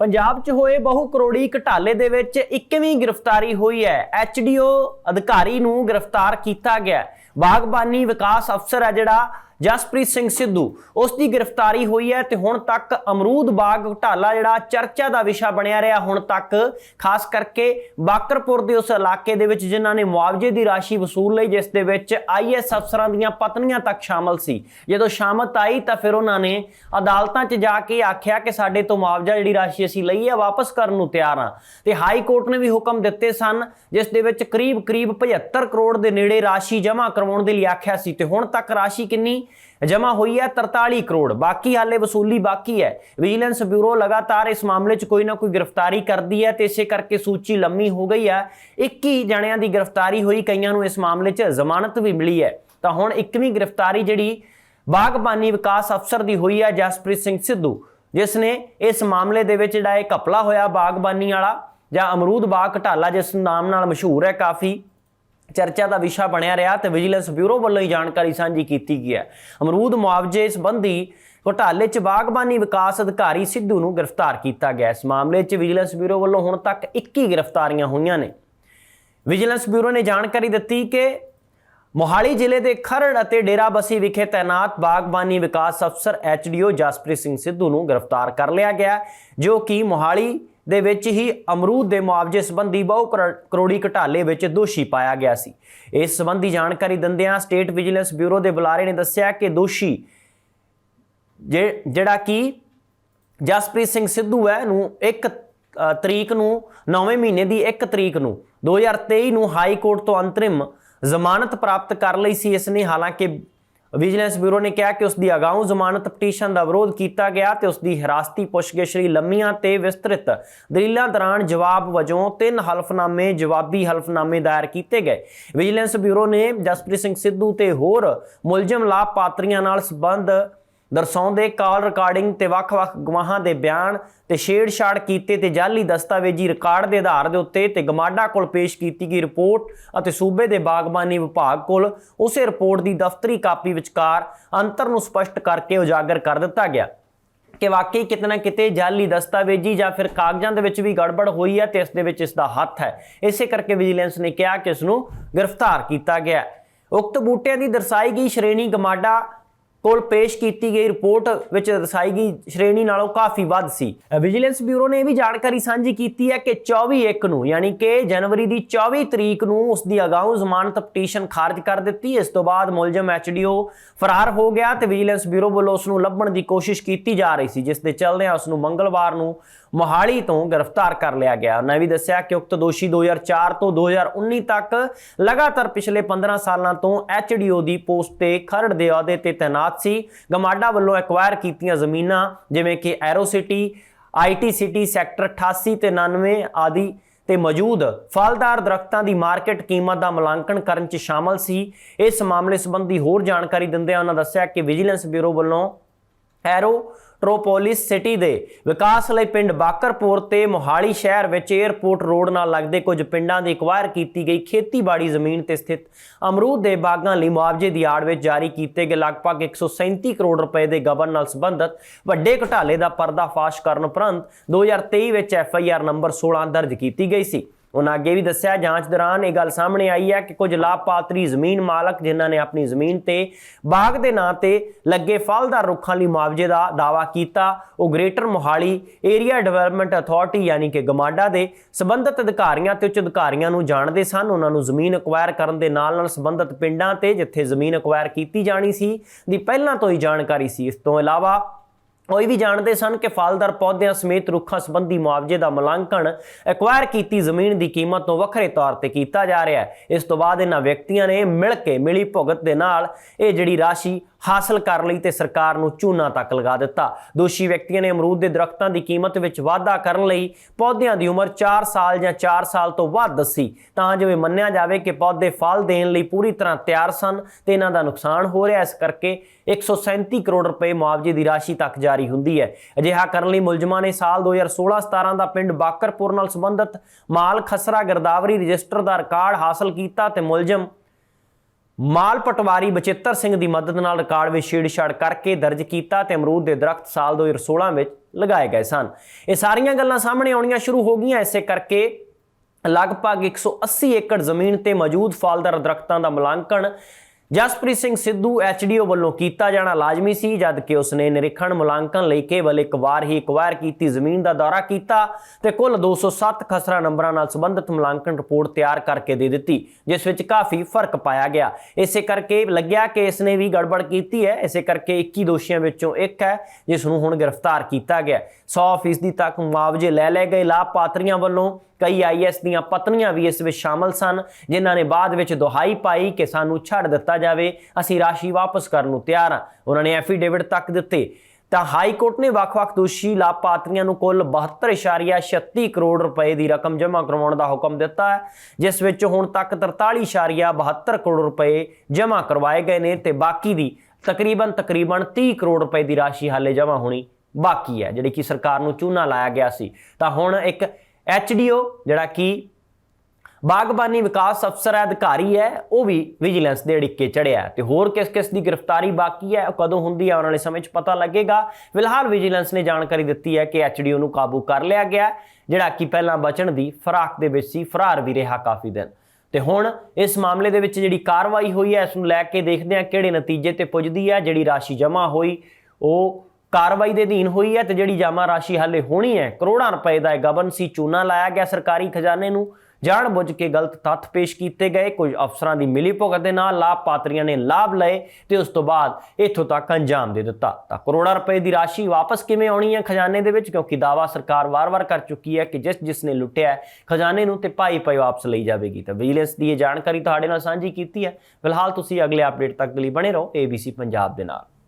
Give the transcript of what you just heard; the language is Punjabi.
ਪੰਜਾਬ 'ਚ ਹੋਏ ਬਹੁ ਕਰੋੜੀ ਘਟਾਲੇ ਦੇ ਵਿੱਚ 21ਵੀਂ ਗ੍ਰਿਫਤਾਰੀ ਹੋਈ ਹੈ। ਐਚਡੀਓ ਅਧਿਕਾਰੀ ਨੂੰ ਗ੍ਰਿਫਤਾਰ ਕੀਤਾ ਗਿਆ। ਬਾਗਬਾਨੀ ਵਿਕਾਸ ਅਫਸਰ ਹੈ ਜਿਹੜਾ ਜਸਪ੍ਰੀਤ ਸਿੰਘ ਸਿੱਧੂ ਉਸ ਦੀ ਗ੍ਰਿਫਤਾਰੀ ਹੋਈ ਹੈ ਤੇ ਹੁਣ ਤੱਕ ਅਮਰੂਦ ਬਾਗ ਘੁਟਾਲਾ ਜਿਹੜਾ ਚਰਚਾ ਦਾ ਵਿਸ਼ਾ ਬਣਿਆ ਰਿਹਾ, ਹੁਣ ਤੱਕ ਖਾਸ ਕਰਕੇ ਬਾਕਰਪੁਰ ਦੇ ਉਸ ਇਲਾਕੇ ਦੇ ਵਿੱਚ ਜਿਨ੍ਹਾਂ ਨੇ ਮੁਆਵਜ਼ੇ ਦੀ ਰਾਸ਼ੀ ਵਸੂਲ ਲਈ, ਜਿਸ ਦੇ ਵਿੱਚ ਆਈਐਸ ਅਫਸਰਾਂ ਦੀਆਂ ਪਤਨੀਆਂ ਤੱਕ ਸ਼ਾਮਲ ਸੀ। ਜਦੋਂ ਸ਼ਾਮਤ ਆਈ ਤਾਂ ਫਿਰ ਉਹਨਾਂ ਨੇ ਅਦਾਲਤਾਂ 'ਚ ਜਾ ਕੇ ਆਖਿਆ ਕਿ ਸਾਡੇ ਤੋਂ ਮੁਆਵਜ਼ਾ ਜਿਹੜੀ ਰਾਸ਼ੀ ਅਸੀਂ ਲਈ ਹੈ, ਵਾਪਸ ਕਰਨ ਨੂੰ ਤਿਆਰ ਹਾਂ। ਤੇ ਹਾਈ ਕੋਰਟ ਨੇ ਵੀ ਹੁਕਮ ਦਿੱਤੇ ਸਨ, ਜਿਸ ਦੇ ਵਿੱਚ ਕਰੀਬ ਕਰੀਬ 75 ਕਰੋੜ ਦੇ ਨੇੜੇ ਰਾਸ਼ੀ ਜਮ੍ਹਾਂ ਕਰਵਾਉਣ ਦੇ ਲਈ ਆਖਿਆ ਸੀ ਤੇ ਹੁਣ ਤੱਕ ਰਾਸ਼ੀ ਕਿੰਨੀ? ਜਮ੍ਹਾਂ ਹੋਈ ਹੈ 43 ਕਰੋੜ। ਬਾਕੀ ਹਾਲੇ ਵਸੂਲੀ ਬਾਕੀ ਹੈ। ਵਿਜੀਲੈਂਸ ਬਿਊਰੋ ਲਗਾਤਾਰ ਇਸ ਮਾਮਲੇ 'ਚ ਕੋਈ ਨਾ ਕੋਈ ਗ੍ਰਿਫਤਾਰੀ ਕਰਦੀ ਹੈ ਤੇ ਇਸੇ ਕਰਕੇ ਸੂਚੀ ਲੰਮੀ ਹੋ ਗਈ ਹੈ। 21 ਜਣਿਆਂ ਦੀ ਗ੍ਰਿਫਤਾਰੀ ਹੋਈ, ਕਈਆਂ ਨੂੰ ਇਸ ਮਾਮਲੇ 'ਚ ਜ਼ਮਾਨਤ ਵੀ ਮਿਲੀ ਹੈ। ਤਾਂ ਹੁਣ 21ਵੀਂ ਗ੍ਰਿਫਤਾਰੀ ਜਿਹੜੀ ਬਾਗਬਾਨੀ ਵਿਕਾਸ ਅਫਸਰ ਦੀ ਹੋਈ ਹੈ, ਜਸਪ੍ਰੀਤ ਸਿੰਘ ਸਿੱਧੂ, ਜਿਸ ਨੇ ਇਸ ਮਾਮਲੇ ਦੇ ਵਿੱਚ ਜਿਹੜਾ ਇਹ ਘਪਲਾ ਹੋਇਆ ਬਾਗਬਾਨੀ ਵਾਲਾ ਜਾਂ ਅਮਰੂਦ ਬਾਗ ਘਟਾਲਾ, ਜਿਸ ਨਾਮ ਨਾਲ ਮਸ਼ਹੂਰ ਹੈ ਕਾਫੀ। ਚਰਚਾ ਦਾ ਵਿਸ਼ਾ ਬਣਿਆ ਰਿਹਾ ਤੇ ਵਿਜੀਲੈਂਸ ਬਿਊਰੋ ਵੱਲੋਂ ਹੀ ਜਾਣਕਾਰੀ ਸਾਂਝੀ ਕੀਤੀ ਗਈ ਹੈ। ਅਮਰੂਦ ਮੁਆਵਜ਼ੇ ਸੰਬੰਧੀ ਘੁਟਾਲੇ 'ਚ ਬਾਗਬਾਨੀ ਵਿਕਾਸ ਅਧਿਕਾਰੀ ਸਿੱਧੂ ਨੂੰ ਗ੍ਰਿਫਤਾਰ ਕੀਤਾ ਗਿਆ। ਇਸ ਮਾਮਲੇ 'ਚ ਵਿਜੀਲੈਂਸ ਬਿਊਰੋ ਵੱਲੋਂ ਹੁਣ ਤੱਕ 21 ਗ੍ਰਿਫਤਾਰੀਆਂ ਹੋਈਆਂ ਨੇ। ਵਿਜੀਲੈਂਸ ਬਿਊਰੋ ਨੇ ਜਾਣਕਾਰੀ ਦਿੱਤੀ ਕਿ ਮੋਹਾਲੀ ਜ਼ਿਲ੍ਹੇ ਦੇ ਖਰੜ ਅਤੇ ਡੇਰਾਬੱਸੀ ਵਿਖੇ ਤਾਇਨਾਤ ਬਾਗਬਾਨੀ ਵਿਕਾਸ ਅਫਸਰ ਐਚਡੀਓ ਜਸਪ੍ਰੀਤ ਸਿੰਘ ਸਿੱਧੂ ਨੂੰ ਗ੍ਰਿਫਤਾਰ ਕਰ ਲਿਆ ਗਿਆ, ਜੋ ਕਿ ਮੋਹਾਲੀ ਦੇ ਵਿੱਚ ਹੀ ਅਮਰੂਦ ਦੇ ਮੁਆਵਜ਼ੇ ਸੰਬੰਧੀ ਬਹੁ ਕਰੋੜੀ ਘਟਾਲੇ ਵਿੱਚ ਦੋਸ਼ੀ ਪਾਇਆ ਗਿਆ ਸੀ। ਇਸ ਸੰਬੰਧੀ ਜਾਣਕਾਰੀ ਦਿੰਦਿਆਂ ਸਟੇਟ ਵਿਜੀਲੈਂਸ ਬਿਊਰੋ ਦੇ ਬੁਲਾਰੇ ਨੇ ਦੱਸਿਆ ਕਿ ਦੋਸ਼ੀ ਜੇ- ਜਿਹੜਾ ਕਿ ਜਸਪ੍ਰੀਤ ਸਿੰਘ ਸਿੱਧੂ ਹੈ, ਨੂੰ 1 ਤਰੀਕ ਨੂੰ 9ਵੇਂ ਮਹੀਨੇ ਦੀ 1 ਤਰੀਕ ਨੂੰ 2023 ਨੂੰ ਹਾਈ ਕੋਰਟ ਤੋਂ ਅੰਤਰਿਮ ਜ਼ਮਾਨਤ ਪ੍ਰਾਪਤ ਕਰ ਲਈ ਸੀ। ਇਸ ਨੇ ਹਾਲਾਂਕਿ ਵਿਜੀਲੈਂਸ ਬਿਊਰੋ ਨੇ ਕਿਹਾ ਕਿ ਉਸ ਦੀ ਅਗਾਊਂ ਜ਼ਮਾਨਤ ਪਟੀਸ਼ਨ ਦਾ ਵਿਰੋਧ ਕੀਤਾ ਗਿਆ ਤੇ ਉਸ ਦੀ ਹਿਰਾਸਤੀ ਪੁੱਛਗਿੱਛ ਲਈ ਲੰਮੀਆਂ ਤੇ ਵਿਸਤ੍ਰਿਤ ਦਲੀਲਾਂ ਦੌਰਾਨ ਜਵਾਬ ਵਜੋਂ ਤਿੰਨ ਹਲਫਨਾਮੇ, ਜਵਾਬੀ ਹਲਫਨਾਮੇ ਦਾਇਰ ਕੀਤੇ ਗਏ। ਵਿਜੀਲੈਂਸ ਬਿਊਰੋ ਨੇ ਜਸਪ੍ਰੀਤ ਸਿੰਘ ਸਿੱਧੂ ਤੇ ਹੋਰ ਮੁਲਜ਼ਮ ਲਾਭਪਾਤਰੀਆਂ ਨਾਲ ਸੰਬੰਧ ਦਰਸਾਉਂਦੇ ਕਾਲ ਰਿਕਾਰਡਿੰਗ ਤੇ ਵੱਖ-ਵੱਖ ਗਵਾਹਾਂ ਦੇ ਬਿਆਨ ਤੇ ਛੇੜਛਾੜ ਕੀਤੇ ਤੇ ਜਾਲੀ ਦਸਤਾਵੇਜ਼ੀ ਰਿਕਾਰਡ ਦੇ ਆਧਾਰ ਦੇ ਉੱਤੇ ਤੇ ਗਮਾਡਾ ਕੋਲ ਪੇਸ਼ ਕੀਤੀ ਗਈ ਰਿਪੋਰਟ ਅਤੇ ਸੂਬੇ ਦੇ ਬਾਗਬਾਨੀ ਵਿਭਾਗ ਕੋਲ ਉਸੇ ਰਿਪੋਰਟ ਦੀ ਦਫ਼ਤਰੀ ਕਾਪੀ ਵਿਚਕਾਰ ਅੰਤਰ ਨੂੰ ਸਪਸ਼ਟ ਕਰਕੇ ਉਜਾਗਰ ਕਰ ਦਿੱਤਾ ਗਿਆ ਕਿ ਵਾਕਈ ਕਿਤੇ ਨਾ ਕਿਤੇ ਜਾਲੀ ਦਸਤਾਵੇਜ਼ੀ ਜਾਂ ਫਿਰ ਕਾਗਜ਼ਾਂ ਦੇ ਵਿੱਚ ਵੀ ਗੜਬੜ ਹੋਈ ਹੈ ਤੇ ਇਸ ਦੇ ਵਿੱਚ ਇਸ ਦਾ ਹੱਥ ਹੈ। ਇਸੇ ਕਰਕੇ ਵਿਜੀਲੈਂਸ ਨੇ ਕਿਹਾ ਕਿ ਇਸ ਨੂੰ ਗ੍ਰਿਫਤਾਰ ਕੀਤਾ ਗਿਆ ਉਕਤ ਬੂਟਿਆਂ ਦੀ ਦਰਸਾਈ ਗਈ ਸ਼੍ਰੇਣੀ ਗਮਾਡਾ ਕੋਲ ਪੇਸ਼ ਕੀਤੀ ਗਈ ਰਿਪੋਰਟ ਵਿੱਚ ਦਰਸਾਈ ਗਈ ਸ਼੍ਰੇਣੀ ਨਾਲੋਂ ਕਾਫੀ ਵੱਧ ਸੀ। ਵਿਜੀਲੈਂਸ ਬਿਊਰੋ ਨੇ ਇਹ ਵੀ ਜਾਣਕਾਰੀ ਸਾਂਝੀ ਕੀਤੀ ਹੈ ਕਿ 24 ਇੱਕ ਨੂੰ, ਯਾਨੀ ਕਿ ਜਨਵਰੀ ਦੀ 24 ਤਰੀਕ ਨੂੰ ਉਸ ਦੀ ਅਗਾਊਂ ਜ਼ਮਾਨਤ ਪਟੀਸ਼ਨ ਖਾਰਜ ਕਰ ਦਿੱਤੀ। ਇਸ ਤੋਂ ਬਾਅਦ ਮੁਲਜ਼ਮ ਐਚਡੀਓ ਫਰਾਰ ਹੋ ਗਿਆ ਤੇ ਵਿਜੀਲੈਂਸ ਬਿਊਰੋ ਵੱਲੋਂ ਉਸ ਨੂੰ ਲੱਭਣ ਦੀ ਕੋਸ਼ਿਸ਼ ਕੀਤੀ ਜਾ ਰਹੀ ਸੀ, ਜਿਸ ਦੇ ਚੱਲਦਿਆਂ ਉਸ ਨੂੰ ਮੰਗਲਵਾਰ ਨੂੰ ਮੋਹਾਲੀ ਤੋਂ ਗ੍ਰਿਫਤਾਰ ਕਰ ਲਿਆ ਗਿਆ। ਉਹਨਾਂ ਵੀ ਦੱਸਿਆ ਕਿ ਉਕਤ ਦੋਸ਼ੀ 2004 ਤੋਂ 2019 ਤੱਕ ਲਗਾਤਾਰ ਪਿਛਲੇ 15 ਸਾਲਾਂ ਤੋਂ ਐਚਡੀਓ ਦੀ ਪੋਸਟ ਤੇ ਖਰੜ ਦੇ ਅਹੁਦੇ ਤੇ ਤਾਇਨਾਤ ਸੀ। ਗਮਾਡਾ ਵੱਲੋਂ ਐਕਵਾਇਰ ਕੀਤੀਆਂ ਜ਼ਮੀਨਾਂ ਜਿਵੇਂ ਕਿ aero aerocity IT city sector 88 ਤੇ 99 ਆਦਿ ਤੇ ਮੌਜੂਦ ਫਲਦਾਰ ਦਰਖਤਾਂ ਦੀ ਮਾਰਕੀਟ ਕੀਮਤ ਦਾ ਮੁਲਾਂਕਣ ਕਰਨ 'ਚ ਸ਼ਾਮਲ ਸੀ। ਇਸ ਮਾਮਲੇ ਸੰਬੰਧੀ ਹੋਰ ਜਾਣਕਾਰੀ ਦਿੰਦਿਆਂ ਉਹਨਾਂ ਦੱਸਿਆ ਕਿ ਵਿਜੀਲੈਂਸ ਬਿਊਰੋ ਵੱਲੋਂ ਐਰੋ ਟ੍ਰੋਪੋਲਿਸ ਸਿਟੀ ਦੇ ਵਿਕਾਸ ਲਈ ਪਿੰਡ ਬਾਕਰਪੁਰ ਤੇ ਮੋਹਾਲੀ ਸ਼ਹਿਰ ਵਿੱਚ 에ਅਰਪੋਰਟ ਰੋਡ ਨਾਲ ਲੱਗਦੇ ਕੁਝ ਪਿੰਡਾਂ ਦੀ ਐਕਵਾਇਰ ਕੀਤੀ ਗਈ ਖੇਤੀਬਾੜੀ ਜ਼ਮੀਨ ਤੇ ਸਥਿਤ ਅਮਰੂਦ ਦੇ ਬਾਗਾਂ ਲਈ ਮੁਆਵਜ਼ੇ ਦੀ ਆੜ ਵਿੱਚ ਜਾਰੀ ਕੀਤੇ ਗਏ ਲਗਭਗ 137 ਕਰੋੜ ਰੁਪਏ ਦੇ ਗਬਨ ਨਾਲ ਸੰਬੰਧਿਤ ਵੱਡੇ ਘੁਟਾਲੇ ਦਾ ਪਰਦਾਫਾਸ਼ ਕਰਨ ਉਪਰੰਤ 2023 ਵਿੱਚ ਐਫ ਆਈ ਆਰ ਨੰਬਰ 16 ਦਰਜ ਕੀਤੀ ਗਈ ਸੀ। ਉਹਨਾਂ ਅੱਗੇ ਵੀ ਦੱਸਿਆ, ਜਾਂਚ ਦੌਰਾਨ ਇਹ ਗੱਲ ਸਾਹਮਣੇ ਆਈ ਹੈ ਕਿ ਕੁਝ ਲਾਭਪਾਤਰੀ ਜ਼ਮੀਨ ਮਾਲਕ ਜਿਨ੍ਹਾਂ ਨੇ ਆਪਣੀ ਜ਼ਮੀਨ ਤੇ ਬਾਗ ਦੇ ਨਾਂ ਤੇ ਲੱਗੇ ਫਲਦਾਰ ਰੁੱਖਾਂ ਲਈ ਮੁਆਵਜ਼ੇ ਦਾ ਦਾਅਵਾ ਕੀਤਾ, ਉਹ greater Mohali area development authority ਯਾਨੀ ਕਿ ਗਮਾਡਾ ਦੇ ਸੰਬੰਧਿਤ ਅਧਿਕਾਰੀਆਂ ਤੇ ਉੱਚ ਅਧਿਕਾਰੀਆਂ ਨੂੰ ਜਾਣਦੇ ਸਨ। ਉਹਨਾਂ ਨੂੰ ਜ਼ਮੀਨ ਅਕਵਾਇਰ ਕਰਨ ਦੇ ਨਾਲ ਨਾਲ ਸੰਬੰਧਿਤ ਪਿੰਡਾਂ ਤੇ ਜਿੱਥੇ ਜ਼ਮੀਨ ਅਕਵਾਇਰ ਕੀਤੀ ਜਾਣੀ ਸੀ, ਦੀ ਪਹਿਲਾਂ ਤੋਂ ਹੀ ਜਾਣਕਾਰੀ ਸੀ। ਇਸ ਤੋਂ ਇਲਾਵਾ ਉਹ ਇਹ ਵੀ ਜਾਣਦੇ ਸਨ ਕਿ ਫਲਦਾਰ ਪੌਦਿਆਂ ਸਮੇਤ ਰੁੱਖਾਂ ਸੰਬੰਧੀ ਮੁਆਵਜ਼ੇ ਦਾ ਮੁਲਾਂਕਣ ਐਕਵਾਇਰ ਕੀਤੀ ਜ਼ਮੀਨ ਦੀ ਕੀਮਤ ਤੋਂ ਵੱਖਰੇ ਤੌਰ ਤੇ ਕੀਤਾ ਜਾ ਰਿਹਾ ਹੈ। ਇਸ ਤੋਂ ਬਾਅਦ ਇਹਨਾਂ ਵਿਅਕਤੀਆਂ ਨੇ ਮਿਲ ਕੇ ਮਿਲੀ ਭੁਗਤ ਦੇ ਨਾਲ ਇਹ ਜਿਹੜੀ ਰਾਸ਼ੀ ਹਾਸਲ ਕਰ ਲਈ ਤੇ ਸਰਕਾਰ ਨੂੰ ਚੂਨਾ ਤੱਕ ਲਗਾ ਦਿੱਤਾ। ਦੋਸ਼ੀ ਵਿਅਕਤੀਆਂ ਨੇ ਅਮਰੂਦ ਦੇ ਦਰਖਤਾਂ ਦੀ ਕੀਮਤ ਵਿੱਚ ਵਾਧਾ ਕਰਨ ਲਈ ਪੌਦਿਆਂ ਦੀ ਉਮਰ 4 ਸਾਲ ਜਾਂ 4 ਸਾਲ ਤੋਂ ਵੱਧ ਦੱਸੀ। ਤਾਂ ਜਿਵੇਂ ਮੰਨਿਆ ਜਾਵੇ ਕਿ ਪੌਦੇ ਫਲ ਦੇਣ ਲਈ ਪੂਰੀ ਤਰ੍ਹਾਂ ਤਿਆਰ ਸਨ ਤੇ ਇਹਨਾਂ ਦਾ ਨੁਕਸਾਨ ਹੋ ਰਿਹਾ ਇਸ ਕਰਕੇ 137 ਕਰੋੜ ਰੁਪਏ ਮੁਆਵਜ਼ੇ ਦੀ ਰਾਸ਼ੀ ਤੱਕ ਜਾਰੀ ਹੁੰਦੀ ਹੈ। ਅਜਿਹਾ ਕਰਨ ਲਈ ਮੁਲਜ਼ਮਾਂ ਨੇ ਸਾਲ 2016-17 ਦਾ ਪਿੰਡ ਬਾਕਰਪੁਰ ਨਾਲ ਸੰਬੰਧਿਤ ਮਾਲ ਖਸਰਾ ਗਿਰਦਾਵਰੀ ਰਜਿਸਟਰ ਦਾ ਰਿਕਾਰਡ ਹਾਸਲ ਕੀਤਾ ਤੇ ਮੁਲਜ਼ਮ ਮਾਲ ਪਟਵਾਰੀ ਬਚਿੱਤਰ ਸਿੰਘ ਦੀ ਮਦਦ ਨਾਲ ਰਿਕਾਰਡ ਵਿੱਚ ਛੇੜਛਾੜ ਕਰਕੇ ਦਰਜ ਕੀਤਾ ਤੇ ਅਮਰੂਦ ਦੇ ਦਰਖਤ ਸਾਲ 2016 ਵਿੱਚ ਲਗਾਏ ਗਏ ਸਨ। ਇਹ ਸਾਰੀਆਂ ਗੱਲਾਂ ਸਾਹਮਣੇ ਆਉਣੀਆਂ ਸ਼ੁਰੂ ਹੋ ਗਈਆਂ। ਇਸੇ ਕਰਕੇ ਲਗਭਗ 180 ਏਕੜ ਜ਼ਮੀਨ ਤੇ ਮੌਜੂਦ ਫਲਦਾਰ ਦਰਖਤਾਂ ਦਾ ਮੁਲਾਂਕਣ ਜਸਪ੍ਰੀਤ ਸਿੰਘ ਸਿੱਧੂ ਐਚਡੀਓ ਵੱਲੋਂ ਕੀਤਾ ਜਾਣਾ ਲਾਜ਼ਮੀ ਸੀ, ਜਦ ਕਿ ਉਸਨੇ ਨਿਰੀਖਣ ਮੁਲਾਂਕਣ ਲਈ ਕੇਵਲ ਇੱਕ ਵਾਰ ਹੀ ਇਕਵਾਇਰ ਕੀਤੀ, ਜ਼ਮੀਨ ਦਾ ਦੌਰਾ ਕੀਤਾ ਤੇ ਕੁੱਲ 207 ਖਸਰਾ ਨੰਬਰਾਂ ਨਾਲ ਸੰਬੰਧਿਤ ਮੁਲਾਂਕਣ ਰਿਪੋਰਟ ਤਿਆਰ ਕਰਕੇ ਦੇ ਦਿੱਤੀ, ਜਿਸ ਵਿੱਚ ਕਾਫੀ ਫ਼ਰਕ ਪਾਇਆ ਗਿਆ। ਇਸੇ ਕਰਕੇ ਲੱਗਿਆ ਕਿ ਇਸਨੇ ਵੀ ਗੜਬੜ ਕੀਤੀ ਹੈ। ਇਸੇ ਕਰਕੇ 21 ਦੋਸ਼ੀਆਂ ਵਿੱਚੋਂ ਇੱਕ ਹੈ, ਜਿਸ ਨੂੰ ਹੁਣ ਗ੍ਰਿਫਤਾਰ ਕੀਤਾ ਗਿਆ 100% ਤੱਕ ਮੁਆਵਜ਼ੇ ਲੈ ਲਏ ਗਏ ਲਾਭਪਾਤਰੀਆਂ ਵੱਲੋਂ ਕਈ ਆਈਐਸ ਦੀਆਂ ਪਤਨੀਆਂ ਵੀ ਇਸ ਵਿੱਚ ਸ਼ਾਮਲ ਸਨ, ਜਿਨ੍ਹਾਂ ਨੇ ਬਾਅਦ ਵਿੱਚ ਦੁਹਾਈ ਪਾਈ ਕਿ ਸਾਨੂੰ ਛੱਡ ਦਿੱਤਾ ਜਾਵੇ, ਅਸੀਂ ਰਾਸ਼ੀ ਵਾਪਸ ਕਰਨ ਨੂੰ ਤਿਆਰ ਹਾਂ। ਉਹਨਾਂ ਨੇ ਐਫੀਡੇਵਿਟ ਤੱਕ ਦਿੱਤੇ। ਤਾਂ ਹਾਈ ਕੋਰਟ ਨੇ ਵੱਖ-ਵੱਖ ਦੋਸ਼ੀ ਲਾਭਪਾਤਰੀਆਂ ਨੂੰ ਕੁੱਲ 72.36 ਕਰੋੜ ਰੁਪਏ ਦੀ ਰਕਮ ਜਮ੍ਹਾਂ ਕਰਵਾਉਣ ਦਾ ਹੁਕਮ ਦਿੱਤਾ ਹੈ, ਜਿਸ ਵਿੱਚ ਹੁਣ ਤੱਕ 43.72 ਕਰੋੜ ਰੁਪਏ ਜਮ੍ਹਾਂ ਕਰਵਾਏ ਗਏ ਨੇ ਤੇ ਬਾਕੀ ਦੀ ਤਕਰੀਬਨ ਤਕਰੀਬਨ 30 ਕਰੋੜ ਰੁਪਏ ਦੀ ਰਾਸ਼ੀ ਹਾਲੇ ਜਮ੍ਹਾਂ ਹੋਣੀ ਬਾਕੀ ਹੈ, ਜਿਹੜੀ ਕਿ ਸਰਕਾਰ ਨੂੰ ਚੂਨਾ ਲਾਇਆ ਗਿਆ ਸੀ। ਤਾਂ ਹੁਣ ਇੱਕ ਐਚਡੀਓ, ਜਿਹੜਾ ਕਿ ਬਾਗਬਾਨੀ ਵਿਕਾਸ ਅਫਸਰ ਹੈ, ਅਧਿਕਾਰੀ ਹੈ, ਉਹ ਵੀ ਵਿਜੀਲੈਂਸ ਦੇ ਅੜਿੱਕੇ ਚੜਿਆ ਤੇ ਹੋਰ ਕਿਸ ਕਿਸ ਦੀ ਗ੍ਰਿਫਤਾਰੀ ਬਾਕੀ ਹੈ, ਉਹ ਕਦੋਂ ਹੁੰਦੀ ਹੈ, ਆਉਣ ਵਾਲੇ ਸਮੇਂ 'ਚ ਪਤਾ ਲੱਗੇਗਾ। ਫਿਲਹਾਲ ਵਿਜੀਲੈਂਸ ਨੇ ਜਾਣਕਾਰੀ ਦਿੱਤੀ ਹੈ ਕਿ ਐਚਡੀਓ ਨੂੰ ਕਾਬੂ ਕਰ ਲਿਆ ਗਿਆ ਜਿਹੜਾ ਕਿ ਪਹਿਲਾਂ ਬਚਣ ਦੀ ਫਰਾਕ ਦੇ ਵਿੱਚ ਸੀ, ਫਰਾਰ ਵੀ ਰਿਹਾ ਕਾਫੀ ਦਿਨ। ਤੇ ਹੁਣ ਇਸ ਮਾਮਲੇ ਦੇ ਵਿੱਚ ਜਿਹੜੀ ਕਾਰਵਾਈ ਹੋਈ ਹੈ, ਇਸ ਨੂੰ ਲੈ ਕੇ ਦੇਖਦੇ ਹਾਂ ਕਿਹੜੇ ਨਤੀਜੇ ਤੇ ਪੁੱਜਦੀ ਹੈ। ਜਿਹੜੀ ਰਾਸ਼ੀ ਜਮ੍ਹਾਂ ਹੋਈ, ਉਹ ਕਾਰਵਾਈ ਦੇ ਅਧੀਨ ਹੋਈ ਹੈ ਤੇ ਜਿਹੜੀ ਜਮ੍ਹਾਂ ਰਾਸ਼ੀ ਹਾਲੇ ਹੋਣੀ ਹੈ, ਕਰੋੜਾਂ ਰੁਪਏ ਦਾ ਇਹ ਗਬਨ ਸੀ, ਚੂਨਾ ਲਾਇਆ ਗਿਆ ਸਰਕਾਰੀ ਖਜ਼ਾਨੇ ਨੂੰ। ਜਾਣ ਬੁੱਝ ਕੇ ਗਲਤ ਤੱਥ ਪੇਸ਼ ਕੀਤੇ ਗਏ। ਕੁਝ ਅਫਸਰਾਂ ਦੀ ਮਿਲੀ ਭੁਗਤ ਦੇ ਨਾਲ ਲਾਭਪਾਤਰੀਆਂ ਨੇ ਲਾਭ ਲਏ ਤੇ ਉਸ ਤੋਂ ਬਾਅਦ ਇੱਥੋਂ ਤੱਕ ਅੰਜਾਮ ਦੇ ਦਿੱਤਾ। ਤਾਂ ਕਰੋੜਾਂ ਰੁਪਏ ਦੀ ਰਾਸ਼ੀ ਵਾਪਸ ਕਿਵੇਂ ਆਉਣੀ ਹੈ ਖਜ਼ਾਨੇ ਦੇ ਵਿੱਚ? ਕਿਉਂਕਿ ਦਾਵਾ ਸਰਕਾਰ ਵਾਰ-ਵਾਰ ਕਰ ਚੁੱਕੀ ਹੈ ਕਿ ਜਿਸ ਜਿਸ ਨੇ ਲੁੱਟਿਆ ਖਜ਼ਾਨੇ ਨੂੰ ਤੇ ਭਾਈ ਭਾਈ ਵਾਪਸ ਲਈ ਜਾਵੇਗੀ। ਤਾਂ ਵਿਜੀਲੈਂਸ ਦੀ ਇਹ ਜਾਣਕਾਰੀ ਤੁਹਾਡੇ ਨਾਲ ਸਾਂਝੀ ਕੀਤੀ ਹੈ। ਫਿਲਹਾਲ ਤੁਸੀਂ ਅਗਲੇ ਅਪਡੇਟ ਤੱਕ ਲਈ ਬਣੇ ਰਹੋ। ABC ਪੰਜਾਬ ਦੇ ਨਾਲ।